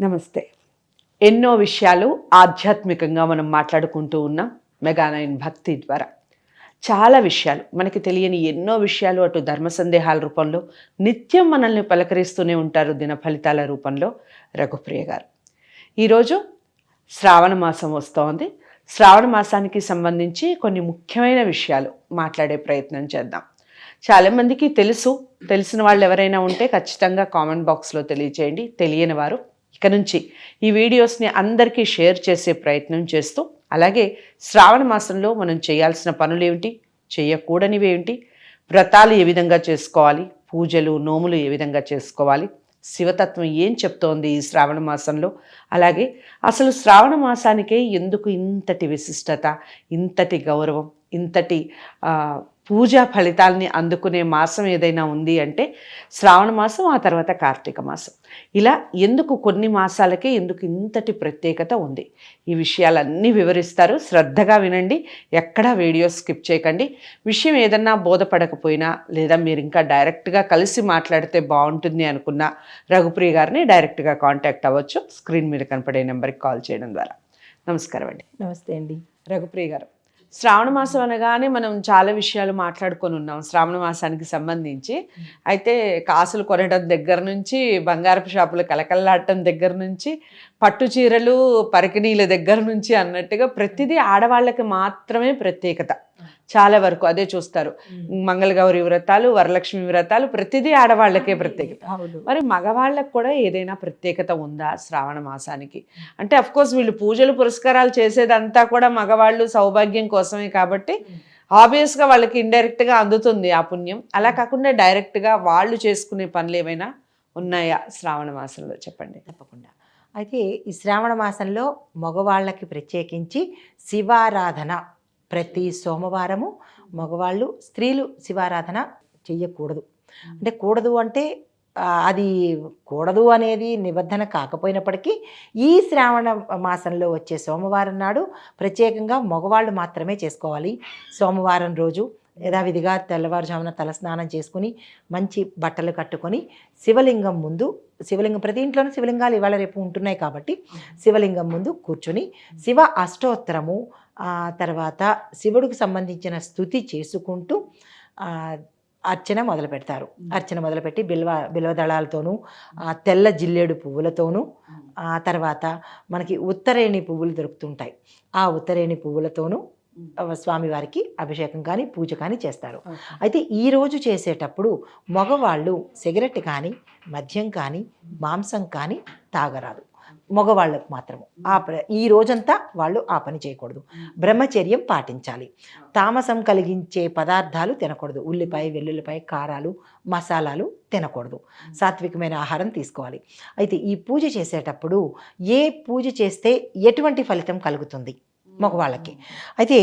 నమస్తే. ఎన్నో విషయాలు ఆధ్యాత్మికంగా మనం మాట్లాడుకుంటూ ఉన్నాం మెగానైన్ భక్తి ద్వారా. చాలా విషయాలు మనకి తెలియని ఎన్నో విషయాలు అటు ధర్మ సందేహాల రూపంలో నిత్యం మనల్ని పలకరిస్తూనే ఉంటారు దిన ఫలితాల రూపంలో రఘుప్రియ గారు. ఈరోజు శ్రావణ మాసం వస్తోంది. శ్రావణ మాసానికి సంబంధించి కొన్ని ముఖ్యమైన విషయాలు మాట్లాడే ప్రయత్నం చేద్దాం. చాలామందికి తెలుసు తెలిసిన వాళ్ళు ఎవరైనా ఉంటే ఖచ్చితంగా కామెంట్ బాక్స్లో తెలియచేయండి. తెలియని వారు ఇక నుంచి ఈ వీడియోస్ని అందరికీ షేర్ చేసే ప్రయత్నం చేస్తూ అలాగే శ్రావణ మాసంలో మనం చేయాల్సిన పనులు ఏమిటి చేయకూడనివి వ్రతాలు ఏ విధంగా చేసుకోవాలి పూజలు నోములు ఏ విధంగా చేసుకోవాలి శివతత్వం ఏం చెప్తోంది ఈ శ్రావణ మాసంలో అలాగే అసలు శ్రావణ మాసానికే ఎందుకు ఇంతటి విశిష్టత ఇంతటి గౌరవం ఇంతటి పూజా ఫలితాలని అందుకునే మాసం ఏదైనా ఉంది అంటే శ్రావణ మాసం ఆ తర్వాత కార్తీక మాసం. ఇలా ఎందుకు కొన్ని మాసాలకే ఎందుకు ఇంతటి ప్రత్యేకత ఉంది? ఈ విషయాలన్నీ వివరిస్తారు. శ్రద్ధగా వినండి. ఎక్కడా వీడియో స్కిప్ చేయకండి. విషయం ఏదన్నా బోధపడకపోయినా లేదా మీరు ఇంకా డైరెక్ట్గా కలిసి మాట్లాడితే బాగుంటుంది అనుకున్న రఘుప్రియ గారిని డైరెక్ట్గా కాంటాక్ట్ అవ్వచ్చు. స్క్రీన్ మీద కనపడే నెంబర్కి కాల్ చేయడం ద్వారా. నమస్కారం అండి. నమస్తే అండి. రఘుప్రియ గారు. శ్రావణ మాసం అనగానే మనం చాలా విషయాలు మాట్లాడుకొని ఉన్నాం శ్రావణ మాసానికి సంబంధించి. అయితే కాసులు కొనడం దగ్గర నుంచి బంగారపు షాపులు కలకల్లాడటం దగ్గర నుంచి పట్టు చీరలు పరికిణీల దగ్గర నుంచి అన్నట్టుగా ప్రతిదీ ఆడవాళ్ళకి మాత్రమే ప్రత్యేకత. చాలా వరకు అదే చూస్తారు. మంగళగౌరి వ్రతాలు వరలక్ష్మి వ్రతాలు ప్రతిదీ ఆడవాళ్ళకే ప్రత్యేకత. అవును. మరి మగవాళ్ళకు కూడా ఏదైనా ప్రత్యేకత ఉందా శ్రావణ మాసానికి? అంటే అఫ్ కోర్స్ వీళ్ళు పూజలు పురస్కారాలు చేసేదంతా కూడా మగవాళ్ళు సౌభాగ్యం కోసమే కాబట్టి ఆబ్వియస్గా వాళ్ళకి ఇండైరెక్ట్గా అందుతుంది ఆ పుణ్యం. అలా కాకుండా డైరెక్ట్గా వాళ్ళు చేసుకునే పనులు ఏమైనా ఉన్నాయా శ్రావణ మాసంలో? చెప్పండి. తప్పకుండా. అయితే ఈ శ్రావణ మాసంలో మగవాళ్ళకి ప్రత్యేకించి శివారాధన. ప్రతి సోమవారము మగవాళ్ళు స్త్రీలు శివారాధన చెయ్యకూడదు. అంటే కూడదు అంటే అది కూడదు అనేది నిబంధన కాకపోయినప్పటికీ ఈ శ్రావణ మాసంలో వచ్చే సోమవారం నాడు ప్రత్యేకంగా మగవాళ్ళు మాత్రమే చేసుకోవాలి. సోమవారం రోజు యథావిధిగా తెల్లవారుజామున తలస్నానం చేసుకుని మంచి బట్టలు కట్టుకొని శివలింగం ముందు శివలింగం ప్రతి ఇంట్లోనూ శివలింగాలు ఇవాళ రేపు ఉంటున్నాయి కాబట్టి శివలింగం ముందు కూర్చొని శివ అష్టోత్తరము ఆ తర్వాత శివుడికి సంబంధించిన స్థుతి చేసుకుంటూ అర్చన మొదలు పెడతారు. అర్చన మొదలుపెట్టి బిల్వ బిల్వదళాలతోనూ తెల్ల జిల్లేడు పువ్వులతోనూ ఆ తర్వాత మనకి ఉత్తరేణి పువ్వులు దొరుకుతుంటాయి. ఆ ఉత్తరేణి పువ్వులతోనూ స్వామివారికి అభిషేకం కానీ పూజ కానీ చేస్తారు. అయితే ఈ రోజు చేసేటప్పుడు మగవాళ్ళు సిగరెట్ కానీ మద్యం కానీ మాంసం కానీ తాగరాదు. మగవాళ్ళకు మాత్రము. ఆ ప్ర- ఈ రోజంతా వాళ్ళు ఆ పని చేయకూడదు. బ్రహ్మచర్యం పాటించాలి. తామసం కలిగించే పదార్థాలు తినకూడదు. ఉల్లిపాయ వెల్లుల్లిపాయ కారాలు మసాలాలు తినకూడదు. సాత్వికమైన ఆహారం తీసుకోవాలి. అయితే ఈ పూజ చేసేటప్పుడు ఏ పూజ చేస్తే ఎటువంటి ఫలితం కలుగుతుంది? మగవాళ్ళకి. అయితే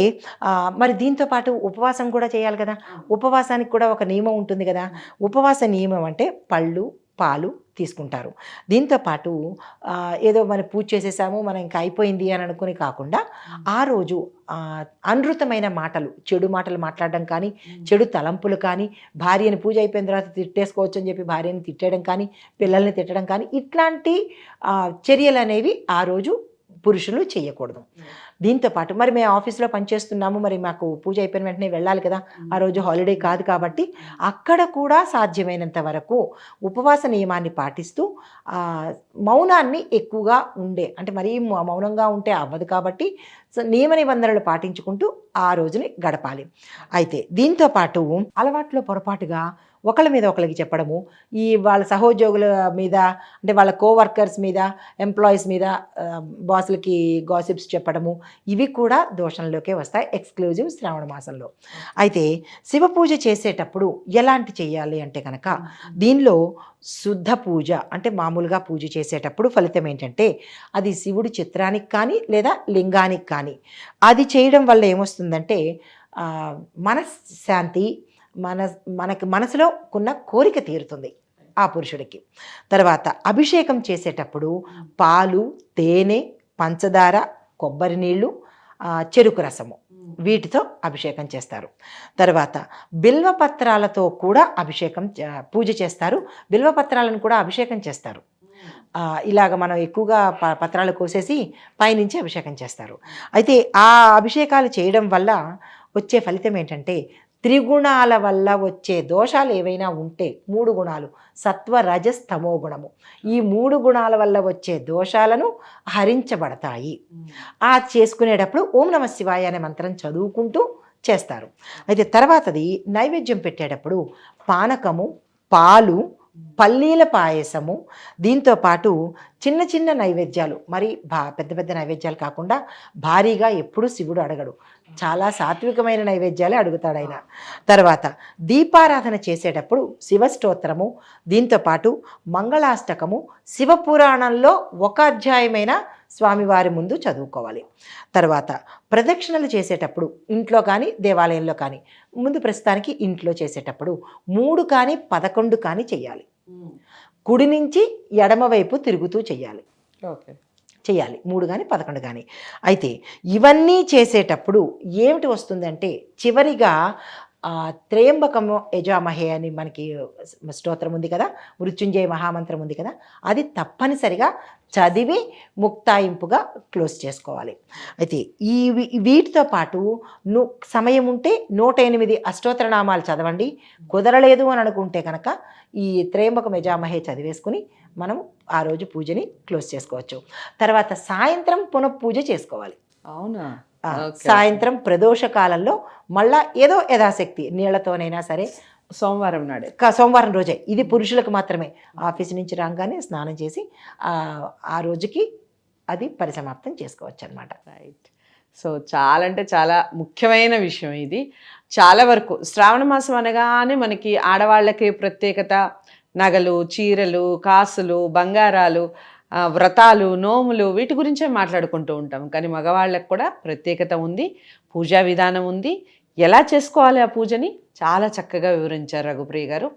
మరి దీంతో పాటు ఉపవాసం కూడా చేయాలి కదా? ఉపవాసానికి కూడా ఒక నియమం ఉంటుంది కదా? ఉపవాస నియమం అంటే పళ్ళు పాలు తీసుకుంటారు. దీంతో పాటు ఏదో మనం పూజ చేసేసాము మనం ఇంకా అయిపోయింది అని అనుకుని కాకుండా ఆ రోజు అనృతమైన మాటలు చెడు మాటలు మాట్లాడడం కానీ చెడు తలంపులు కానీ భార్యని పూజ అయిపోయిన తర్వాత తిట్టేసుకోవచ్చు అని చెప్పి భార్యని తిట్టడం కానీ పిల్లల్ని తిట్టడం కానీ ఇట్లాంటి చర్యలు అనేవి ఆ రోజు పురుషులు చేయకూడదు దీంతో పాటు మరి మేము ఆఫీస్లో పనిచేస్తున్నాము మరి మాకు పూజ అయిపోయిన వెంటనే వెళ్ళాలి కదా. ఆ రోజు హాలిడే కాదు కాబట్టి అక్కడ కూడా సాధ్యమైనంత వరకు ఉపవాస నియమాన్ని పాటిస్తూ మౌనాన్ని ఎక్కువగా ఉండే అంటే మరీ మౌనంగా ఉంటే అవ్వదు కాబట్టి నియమ నిబంధనలు పాటించుకుంటూ ఆ రోజుని గడపాలి. అయితే దీంతో పాటు అలవాట్లో పొరపాటుగా ఒకళ్ళ మీద ఒకరికి చెప్పడము ఈ వాళ్ళ సహోద్యోగుల మీద అంటే వాళ్ళ కోవర్కర్స్ మీద ఎంప్లాయీస్ మీద బాసులకి గాసిప్స్ చెప్పడము ఇవి కూడా దోషంలోకే వస్తాయి ఎక్స్క్లూజివ్ శ్రావణ మాసంలో. అయితే శివ పూజ చేసేటప్పుడు ఎలాంటి చేయాలి అంటే కనుక దీనిలో శుద్ధ పూజ అంటే మామూలుగా పూజ చేసేటప్పుడు ఫలితం ఏంటంటే అది శివుడి చిత్రానికి కానీ లేదా లింగానికి కానీ. అది చేయడం వల్ల ఏమొస్తుందంటే మనశ్శాంతి మన మనకి మనసులో ఉన్న కోరిక తీరుతుంది ఆ పురుషుడికి. తర్వాత అభిషేకం చేసేటప్పుడు పాలు తేనె పంచదార కొబ్బరి నీళ్ళు చెరుకు రసము వీటితో అభిషేకం చేస్తారు. తర్వాత బిల్వపత్రాలతో కూడా అభిషేకం చే- పూజ చేస్తారు. బిల్వపత్రాలను కూడా అభిషేకం చేస్తారు. ఇలాగ మనం ఎక్కువగా ప- పత్రాలు కోసేసి పైనుంచి అభిషేకం చేస్తారు. అయితే ఆ అభిషేకాలు చేయడం వల్ల వచ్చే ఫలితం ఏంటంటే త్రిగుణాల వల్ల వచ్చే దోషాలు ఏవైనా ఉంటే మూడు గుణాలు. సత్వ రజస్ తమో గుణము. ఈ మూడు గుణాల వల్ల వచ్చే దోషాలను హరించబడతాయి. ఆ చేసుకునేటప్పుడు ఓం నమ శివాయ అనే మంత్రం చదువుకుంటూ చేస్తారు. అయితే తర్వాతది నైవేద్యం పెట్టేటప్పుడు పానకము పాలు పల్లీల పాయసము దీంతో పాటు చిన్న చిన్న నైవేద్యాలు. మరి బా పెద్ద పెద్ద నైవేద్యాలు కాకుండా భారీగా ఎప్పుడూ శివుడు అడగడు. చాలా సాత్వికమైన నైవేద్యాలే అడుగుతాడు ఆయన. తర్వాత దీపారాధన చేసేటప్పుడు శివస్తోత్రము దీంతో పాటు మంగళాష్టకము శివపురాణంలో ఒక అధ్యాయమైన స్వామివారి ముందు చదువుకోవాలి. తర్వాత ప్రదక్షిణలు చేసేటప్పుడు ఇంట్లో కానీ దేవాలయంలో కానీ ముందు ప్రస్తుతానికి ఇంట్లో చేసేటప్పుడు మూడు కానీ పదకొండు కానీ చేయాలి. కుడి నుంచి ఎడమవైపు తిరుగుతూ చేయాలి. ఓకే. చేయాలి. మూడు కానీ పదకొండు కానీ. అయితే ఇవన్నీ చేసేటప్పుడు ఏమిటి వస్తుందంటే చివరిగా త్రయంబకము యజామహే అని మనకి స్తోత్రం ఉంది కదా మృత్యుంజయ మహామంత్రం ఉంది కదా అది తప్పనిసరిగా చదివి ముక్తాయింపుగా క్లోజ్ చేసుకోవాలి. అయితే ఈ వీ- వీటితో పాటు ను సమయం ఉంటే నూట ఎనిమిది అష్టోత్తర నామాలు చదవండి. కుదరలేదు అని అనుకుంటే కనుక ఈ త్రయంబక మెజామహే చదివేసుకుని మనం ఆ రోజు పూజని క్లోజ్ చేసుకోవచ్చు. తర్వాత సాయంత్రం పునఃపూజ చేసుకోవాలి. అవునా? సాయంత్రం ప్రదోష కాలంలో మళ్ళా ఏదో యథాశక్తి నీళ్ళతోనైనా సరే సోమవారం నాడే. క- సోమవారం రోజే. ఇది పురుషులకు మాత్రమే. ఆఫీస్ నుంచి రాగానే స్నానం చేసి ఆ, రోజుకి అది పరిసమాప్తం చేసుకోవచ్చు అనమాట రైట్. సో చాలా అంటే చాలా ముఖ్యమైన విషయం ఇది. చాలా వరకు శ్రావణ మాసం అనగానే మనకి ఆడవాళ్ళకి ప్రత్యేకత. నగలు చీరలు కాసులు బంగారాలు వ్రతాలు నోములు వీటి గురించే మాట్లాడుకుంటూ ఉంటాం. కానీ మగవాళ్ళకి కూడా ప్రత్యేకత ఉంది పూజా విధానం ఉంది. ఎలా చేసుకోవాలి ఆ పూజని? చాలా చక్కగా వివరించారు రఘుప్రియ గారు.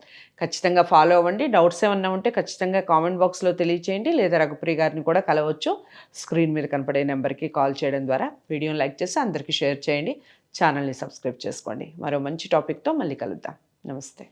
ఖచ్చితంగా ఫాలో అవ్వండి. డౌట్స్ ఏమన్నా ఉంటే ఖచ్చితంగా కామెంట్ బాక్స్లో తెలియచేయండి లేదా రఘుప్రియ గారిని కూడా కలవచ్చు. స్క్రీన్ మీద కనపడే నెంబర్కి కాల్ చేయడం ద్వారా వీడియోని లైక్ చేసి అందరికీ షేర్ చేయండి. ఛానల్ని సబ్స్క్రైబ్ చేసుకోండి. మరో మంచి టాపిక్తో మళ్ళీ కలుద్దాం. నమస్తే.